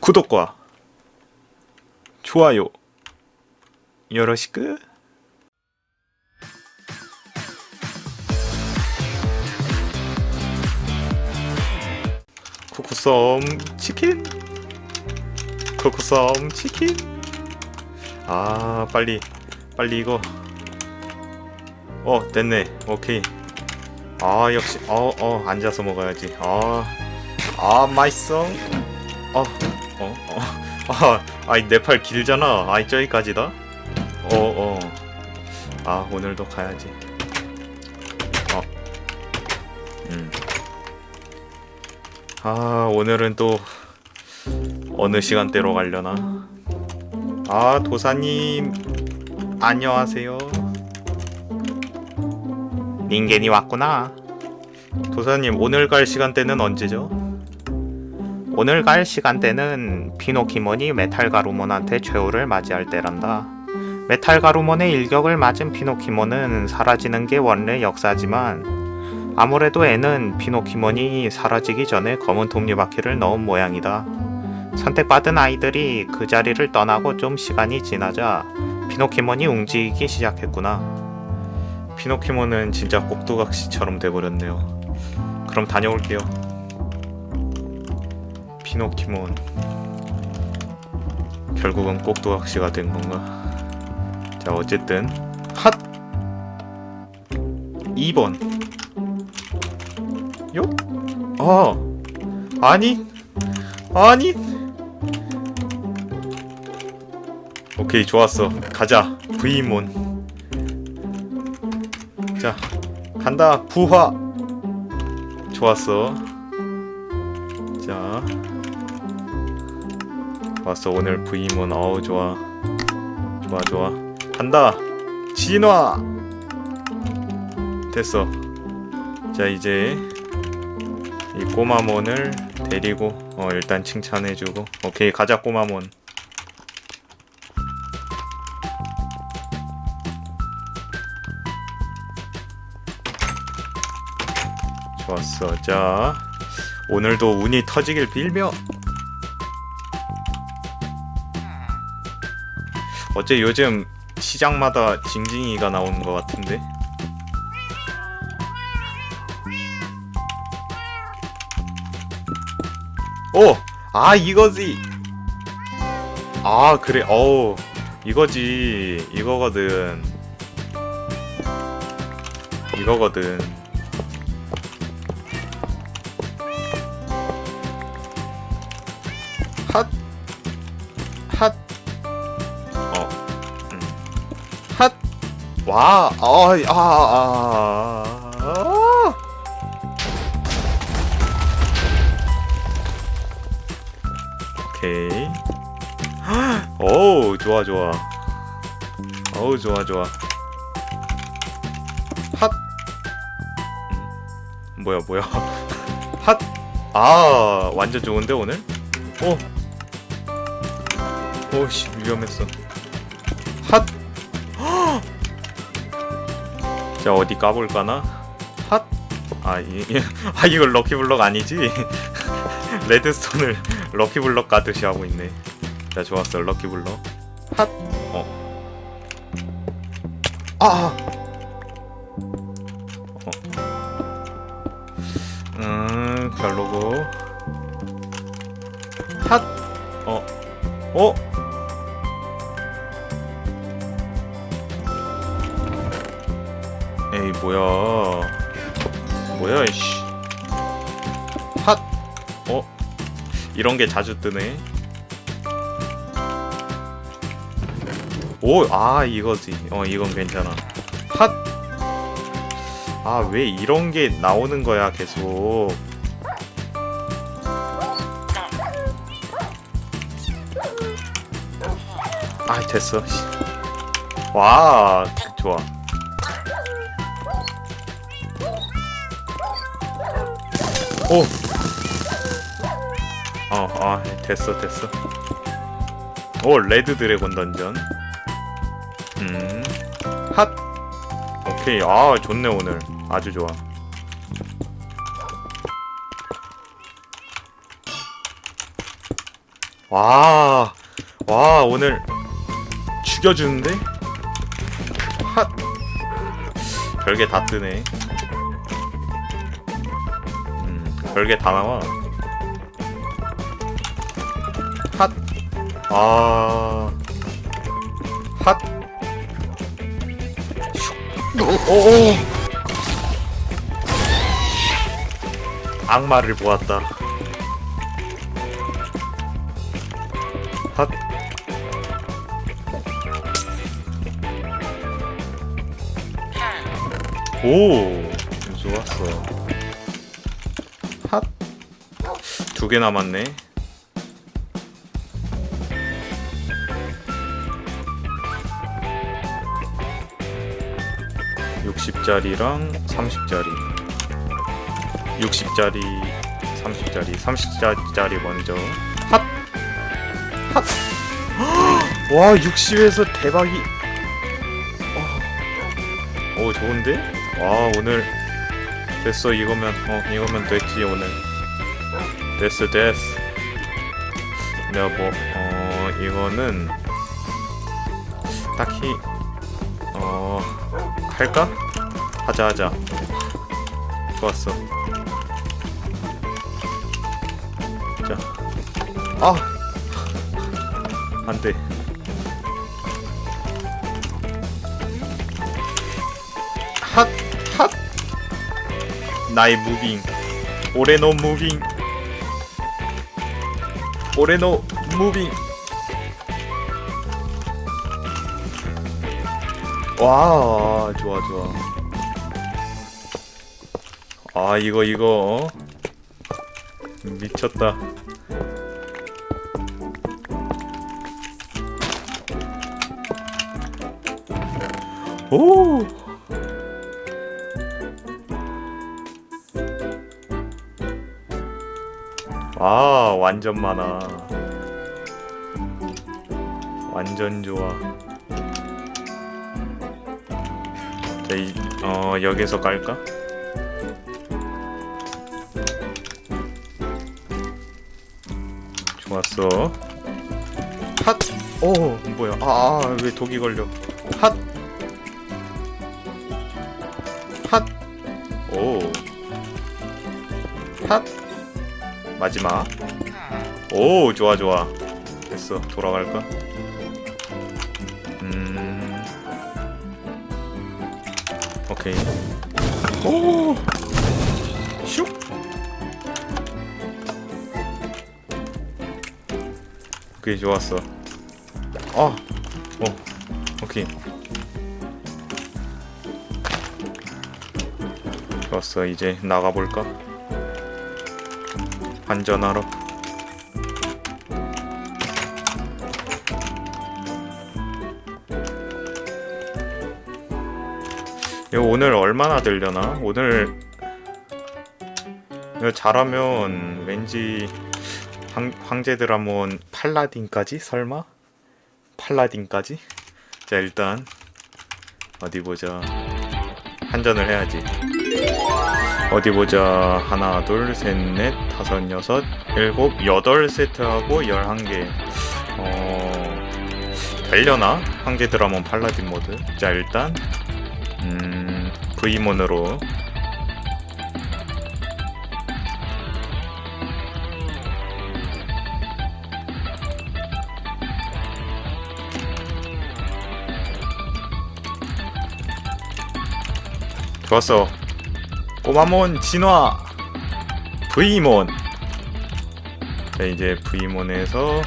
구독과 좋아요 치킨? 아 빨리 빨리 이거. 어 됐네. 오케이. 아 역시 어어 앉아서 먹어야지. 아아 맛있어. 어, 어, 어. 아, 아이 내 팔 길잖아. 아이 저기까지다. 어, 어. 아 오늘도 가야지. 어. 음. 아 오늘은 또 어느 시간대로 가려나? 아 도사님 안녕하세요. 닌겐이 왔구나. 도사님 오늘 갈 시간대는 언제죠? 오늘 갈 시간대는 피노키몬이 메탈 가루몬한테 최후를 맞이할 때란다. 메탈 가루몬의 일격을 맞은 피노키몬은 사라지는 게 원래 역사지만 아무래도 애는 피노키몬이 사라지기 전에 검은 톱니바퀴를 넣은 모양이다. 선택받은 아이들이 그 자리를 떠나고 좀 시간이 지나자 피노키몬이 움직이기 시작했구나. 피노키몬은 진짜 꼭두각시처럼 돼버렸네요. 그럼 다녀올게요. 피노키몬 결국은 꼭두각시가 된 건가? 자 어쨌든 핫! 2번. 요? 어 아니! 아니! 오케이 좋았어. 가자. V몬 자 간다. 부화 좋았어 왔어 오늘 V몬 어우 좋아. 좋아 좋아. 간다. 진화! 됐어. 자 이제 이 꼬마몬을 데리고 어 일단 칭찬해주고. 오케이 가자 꼬마몬. 좋았어. 자 오늘도 운이 터지길 빌며 어째 요즘 시장마다 징징이가 나오는 것 같은데? 오! 아 이거지! 아 그래. 어우 이거지. 이거거든. 이거거든 와. 아, 아, 아. 아. 오케이. 오, 좋아, 좋아. 어우, 좋아, 좋아. 핫. 음. 뭐야, 뭐야. 핫. 아, 완전 좋은데 오늘? 오. 오씨 위험했어. 핫. 자 어디 까볼까나? 핫. 아, 이, 이, 아 이걸 럭키블럭 아니지? 레드스톤을 럭키블럭 가듯이 하고 있네. 자 좋았어 럭키블럭. 핫. 어. 아. 어. 음 별로고. 핫. 어. 어? 에이 뭐야 뭐야 이씨 핫! 어? 이런 게 자주 뜨네 오! 아 이거지 어 이건 괜찮아 핫! 아 왜 이런 게 나오는 거야 계속 아 됐어 씨. 와 좋아 오. 어, 아, 됐어, 됐어. 오, 레드 드래곤 던전. 음. 핫. 오케이. 아, 좋네, 오늘. 아주 좋아. 와, 와 오늘 죽여 주는데? 핫. 별게 다 뜨네. 별게 다 나와. 핫. 아. 핫. 슉. 오. 악마를 보았다. 핫. 오, 두 개 남았네. (60짜리랑) (30짜리) (60짜리) (30짜리) (30짜리) 먼저 핫! 핫! 와 60에서 대박이 어. 오 좋은데? 와 오늘 됐어 이거면 어 이거면 됐지 오늘 됐어 됐어. 내가 뭐 어 이거는 딱히 어 할까? 하자 하자. 좋았어. 자 아! 안돼. 핫! 핫! 나의 무빙. 오레노 무빙 오레노 무빙. 와 좋아 좋아. 아 이거 이거 어? 미쳤다. 오 아 완전 많아 완전 좋아 자, 이, 어 여기서 깔까? 좋았어 핫! 오 뭐야 아 왜 독이 걸려 핫! 핫! 마지막. 오 좋아 좋아. 됐어. 돌아갈까? 음. 오케이. 오슉! 오케이 좋았어. 아어 오케이. 좋았어. 이제 나가볼까 안전하러 이거 오늘 얼마나 되려나? 오늘 이거 잘하면 왠지 황, 황제 드라몬 팔라딘까지? 설마? 팔라딘까지? 자 일단 어디 보자 한전을 해야지 어디 보자. 하나 둘 셋 넷 다섯 여섯 일곱 여덟 세트하고 열한 개. 어... 되려나? 황제 드라몬 팔라딘 모드. 자 일단 음... V몬으로. 좋았어 꼬마몬 진화. V몬. 자 이제 V몬에서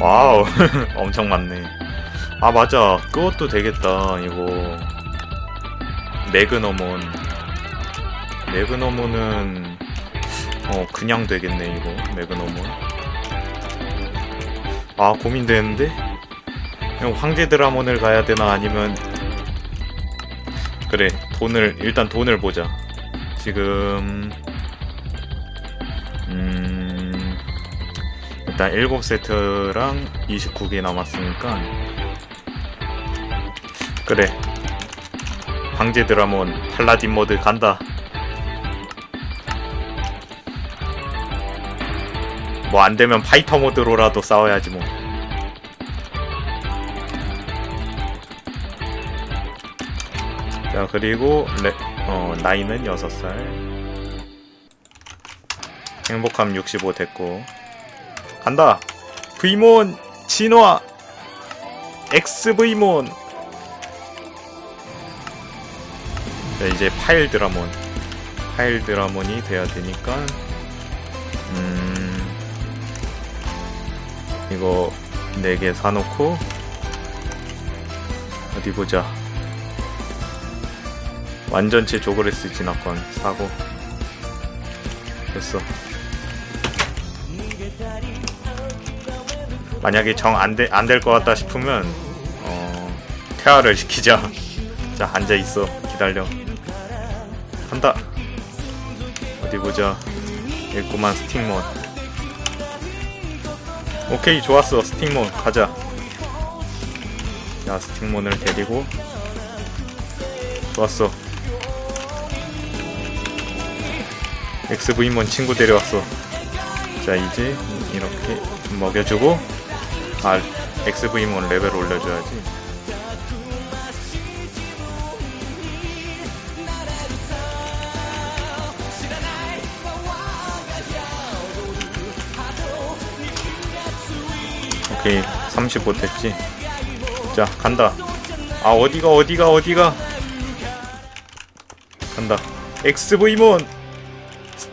와우 엄청 많네. 아 맞아. 그것도 되겠다 이거. 매그너몬. 매그너몬은 어 그냥 되겠네 이거. 매그너몬. 아 고민되는데? 황제 드라몬을 가야 되나 아니면. 그래 돈을 일단 돈을 보자. 지금 음 일단 7세트랑 29개 남았으니까. 그래. 황제 드라몬 팔라딘 모드 간다. 뭐 안 되면 파이터 모드로라도 싸워야지 뭐. 자 그리고 레, 어, 나이는 6살. 행복함 65 됐고. 간다. V몬 진화. XV몬. 자 이제 파일 드라몬. 파일 드라몬이 돼야 되니까 음 이거 4개 사놓고 어디 보자 완전체 조그레스 진화권 사고. 됐어. 만약에 정안돼안될것 같다 싶으면 어 퇴화를 시키자. 자 앉아 있어. 기다려. 간다. 어디 보자. 있구만 스틱몬 오케이 좋았어. 스틱몬 가자. 야 스틱몬을 데리고. 좋았어 XV몬 친구 데려왔어. 자 이제 이렇게 먹여주고 아 XV몬 레벨 올려줘야지. 오케이 35 됐지? 자 간다. 아 어디가 어디가 어디가? 간다. XV몬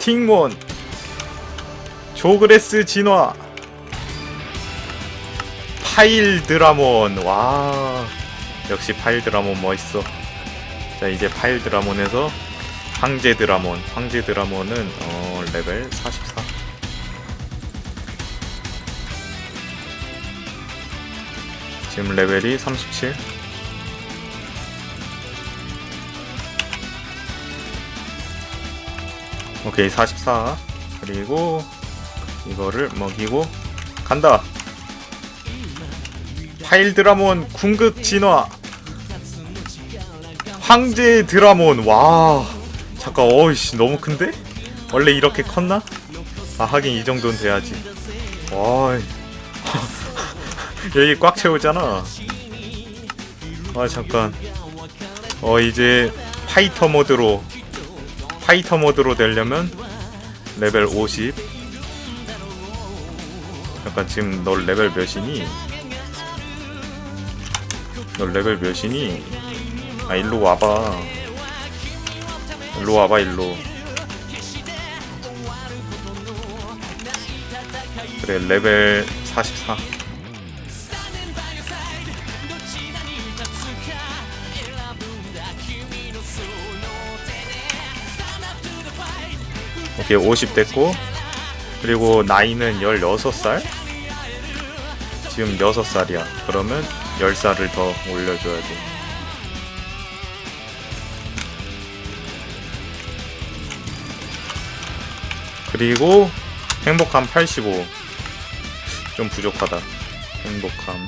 스틱몬 조그레스 진화 파일 드라몬. 와 역시 파일 드라몬 멋있어. 자 이제 파일 드라몬에서 황제 드라몬. 황제 드라몬은 어 레벨 44 지금 레벨이 37 오케이 44 그리고 이거를 먹이고 간다. 파일 드라몬 궁극 진화. 황제 드라몬. 와 잠깐 어이씨 너무 큰데? 원래 이렇게 컸나? 아 하긴 이 정도는 돼야지. 와 여기 꽉 채우잖아. 아 잠깐. 어 이제 파이터 모드로 파이터 모드로 되려면 레벨 50 잠깐 지금 너 레벨 몇이니? 너 레벨 몇이니? 아 일로 와봐 일로 와봐 일로 그래 레벨 44 오케이 50 됐고 그리고 나이는 16살? 지금 6살이야. 그러면 10살을 더 올려줘야 돼. 그리고 행복함 85 좀 부족하다. 행복함.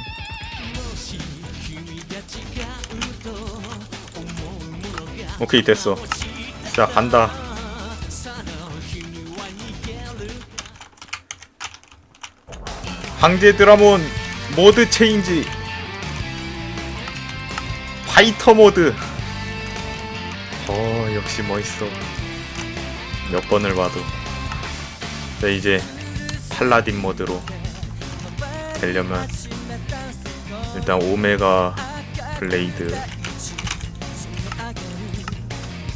오케이 됐어. 자 간다 황제 드라몬 모드 체인지. 파이터 모드. 어 역시 멋있어. 몇 번을 봐도. 자 이제 팔라딘 모드로 되려면 일단 오메가 블레이드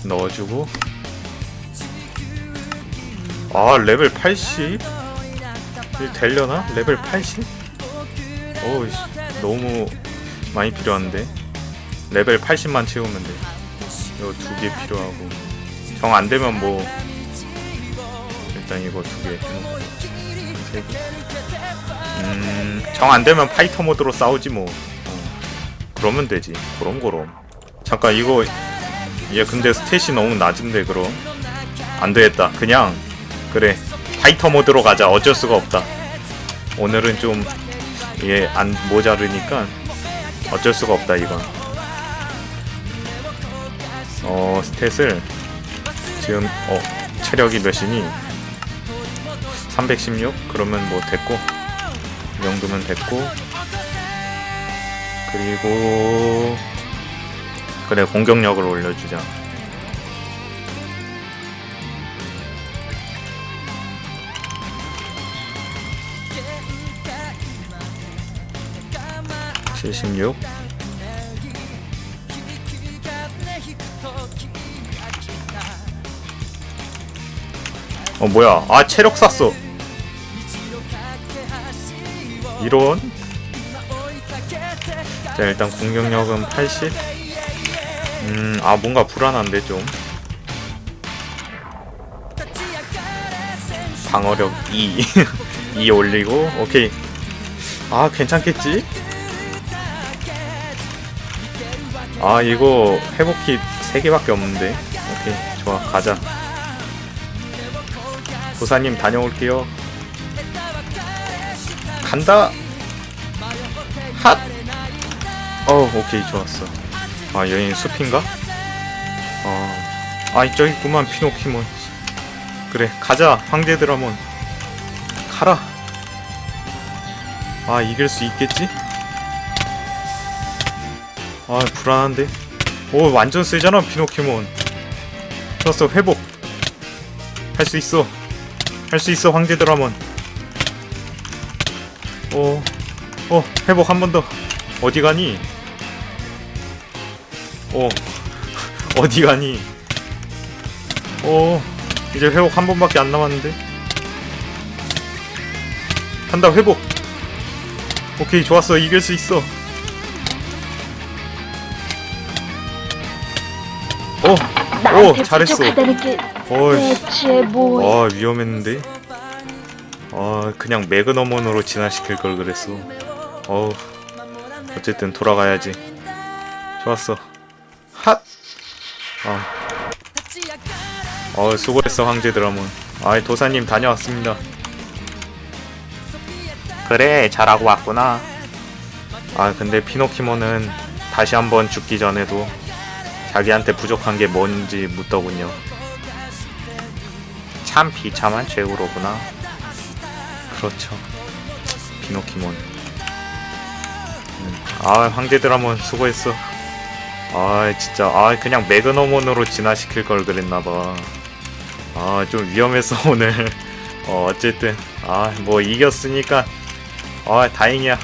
넣어주고. 아 레벨 80? 이게 되려나? 레벨 80? 어우 씨, 너무 많이 필요한데. 레벨 80만 채우면 돼. 이거 두 개 필요하고. 정 안되면 뭐 일단 이거 두개 해놓고 세개. 음정 안되면 파이터 모드로 싸우지 뭐. 어, 그러면 되지. 그럼 그럼. 잠깐 이거 얘 근데 스탯이 너무 낮은데 그럼? 안되겠다. 그냥 그래 파이터 모드로 가자. 어쩔 수가 없다. 오늘은 좀얘안 모자르니까 어쩔 수가 없다 이건. 어 스탯을 지금 어 체력이 몇이니? 316 그러면 뭐 됐고 이 정도면 됐고. 그리고 그래 공격력을 올려주자 칠십육. 어 뭐야? 아 체력 쐈어. 이런 자 일단 공격력은 80 음 아 뭔가 불안한데 좀. 방어력 2 2 올리고 오케이. 아 괜찮겠지 아 이거 회복킷 3개밖에 없는데 오케이 좋아 가자 도사님 다녀올게요 간다 핫 어, 오케이 좋았어. 아 여긴 숲인가? 어, 아 저기 있구만 피노키몬. 그래 가자 황제 드라몬. 가라. 아 이길 수 있겠지? 아 불안한데. 오 완전 세잖아 피노키몬. 좋았어 회복. 할 수 있어. 할 수 있어 황제 드라몬. 어, 어 회복 한 번 더. 어디 가니? 어 어디 가니? 어 이제 회복 한 번밖에 안 남았는데 간다 회복 오케이 좋았어 이길 수 있어 어, 나한테 잘했어. 부족하다는 게 어이, 대체 뭐야? 와 위험했는데. 아 그냥 매그넘원으로 진화시킬 걸 그랬어. 어우 어쨌든 돌아가야지. 좋았어. 핫. 아. 어 수고했어 황제 드라몬. 아이 도사님 다녀왔습니다. 그래 잘하고 왔구나. 아 근데 피노키모는 다시 한번 죽기 전에도 자기한테 부족한 게 뭔지 묻더군요. 참 비참한 최후로구나. 그렇죠. 피노키몬. 음, 아 황제 드라몬 수고했어. 아 진짜 아 그냥 매그너몬으로 진화시킬 걸 그랬나봐. 아 좀 위험했어 오늘. 어 어쨌든 아 뭐 이겼으니까 아 다행이야.